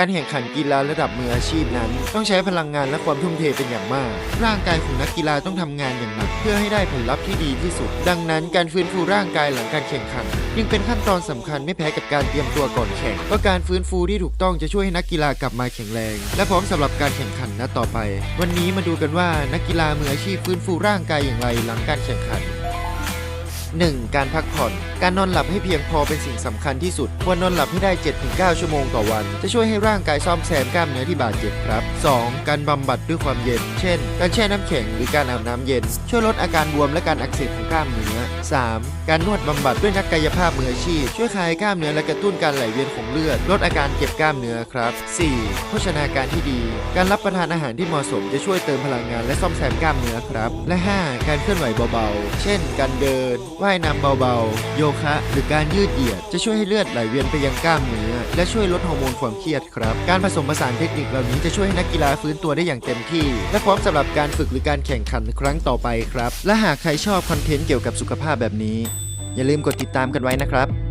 การแข่งขันกีฬาระดับมืออาชีพนั้น ต้องใช้พลังงานและความทุ่มเทเป็นอย่างมาก ร่างกายของนักกีฬาต้องทำงานอย่างหนักเพื่อให้ได้ผลลัพธ์ที่ดีที่สุด ดังนั้นการฟื้นฟูร่างกายหลังการแข่งขันยังเป็นขั้นตอนสำคัญไม่แพ้กับการเตรียมตัวก่อนแข่งเพราะการฟื้นฟูที่ถูกต้องจะช่วยให้นักกีฬากลับมาแข็งแรง และพร้อมสำหรับการแข่งขันนัดต่อไป วันนี้มาดูกันว่านักกีฬามืออาชีพฟื้นฟูร่างกายอย่างไรหลังการแข่งขัน 1. การพักผ่อน การนอนหลับให้เพียงพอเป็นสิ่งสำคัญที่สุด ควรนอนหลับให้ได้ 7-9 ชั่วโมงต่อวัน จะช่วยให้ร่างกายซ่อมแซมกล้ามเนื้อที่บาดเจ็บครับ 2. การบำบัดด้วยความเย็น เช่น การแช่น้ำแข็งหรือการอาบน้ำเย็น ช่วยลดอาการบวมและการอักเสบของกล้ามเนื้อ 3. การนวดบำบัดด้วยนักกายภาพมืออาชีพ ช่วยคลายกล้ามเนื้อและกระตุ้นการไหลเวียนของเลือด ลดอาการเจ็บกล้ามเนื้อครับ 4. โภชนาการที่ดี การรับประทานอาหารที่เหมาะสมจะช่วยเติมพลังงานและซ่อมแซมกล้ามเนื้อครับ และ 5. การเคลื่อนไหวเบาๆ เช่น การเดินว่ายน้ำเบาๆ โยคะ หรือการยืดเหยียด จะช่วยให้เลือดไหลเวียนไปยังกล้ามเนื้อ และช่วยลดฮอร์โมนความเครียดครับ การผสมผสานเทคนิคเหล่านี้จะช่วยให้นักกีฬาฟื้นตัวได้อย่างเต็มที่ และพร้อมสำหรับการฝึกหรือการแข่งขันครั้งต่อไปครับ และหากใครชอบคอนเทนต์เกี่ยวกับสุขภาพแบบนี้ อย่าลืมกดติดตามกันไว้นะครับ